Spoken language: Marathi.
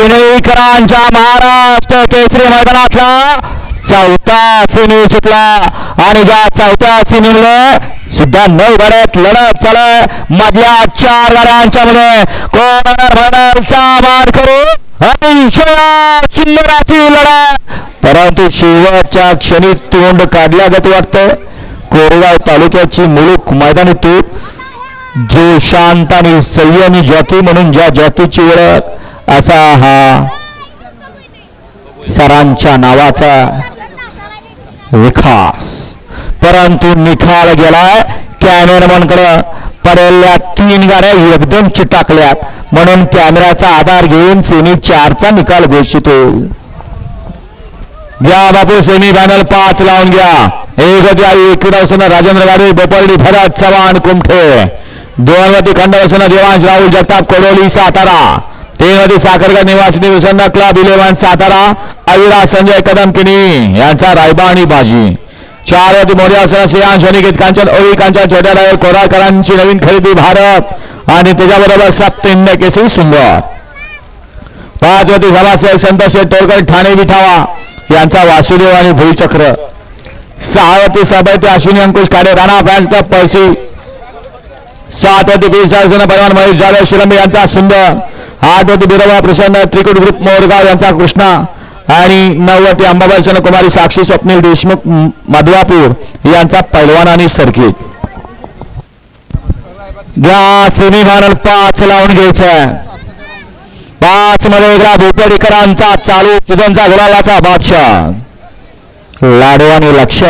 पुणेकरांच्या महाराष्ट्र केसरी मैदानातला चौथा सिनी सुटला आणि ज्या चौथ्या सिमीमुळे सुद्धा नऊ गाड्यात लढत चालत मधल्या चार गाड्यांच्या मध्ये कोण बदलचा मार करू अतिशय सुंदर अशी लढत. परंतु शेवटच्या क्षणी तोंड काढल्यागत वाटतं कोरगाव तालुक्याची मुलूक मैदानी तूप जो शांत आणि संयमी जॉकी म्हणून ज्या जॉकीची ओळख असा हा सरांच्या नावाचा विकास. परंतु निखाळ गेलाय कॅमेरामॅनकडे. पडलेल्या तीन गाड्या एकदम चिटाकल्यात. म्हणून कॅमेऱ्याचा आधार घेऊन सेमी चारचा निकाल घोषित होईल घ्या बापू सेमी फायनल पाच लावून घ्या. एक होती एकविरासन राजेंद्र गाडे बोपर्डी भरत चव्हाण कुमठे. दोन वती खंडवसन देवांश राहुल जगताप कोडोली सातारा. तीन साखरगा निवासी निवसन क्लब इलेव्हन सातारा अविरा संजय कदमकिनी यांचा रायबा आणि बाजी. चार वती मोदी असना श्रेयांश अनिकेत कांचन ओळी कांचन छोट्या डायर कोराळकरांची नवीन खरेदी भारत. आणि त्याच्याबरोबर सप्त केसरी सुंदर. पाच वती सभासद संतोष तोरकर ठाणे विठावा यांचा वासुदेव आणि भुईचक्र सहावती सभेत अश्विनी अंकुश काडे राणा फॅन्स क्लब पळशी. सातवती पिसासन पैलवान महेश जाधव शिरंबे यांचा सुंदर. आठवती बिरवा प्रसन्न त्रिकुट ग्रुप मोरगाव यांचा कृष्णा आणि नववती अंबाबाई कुमारी साक्षी स्वप्नील देशमुख मधवापूर यांचा पैलवान आणि सर्किट घ्या सेमीफायनल पाच लावून घ्यायचं पाच मध्ये एकदा भोपडीकरांचा चालू तिथंचा गुलालाचा बादशाह. लाडवानी आणि लक्ष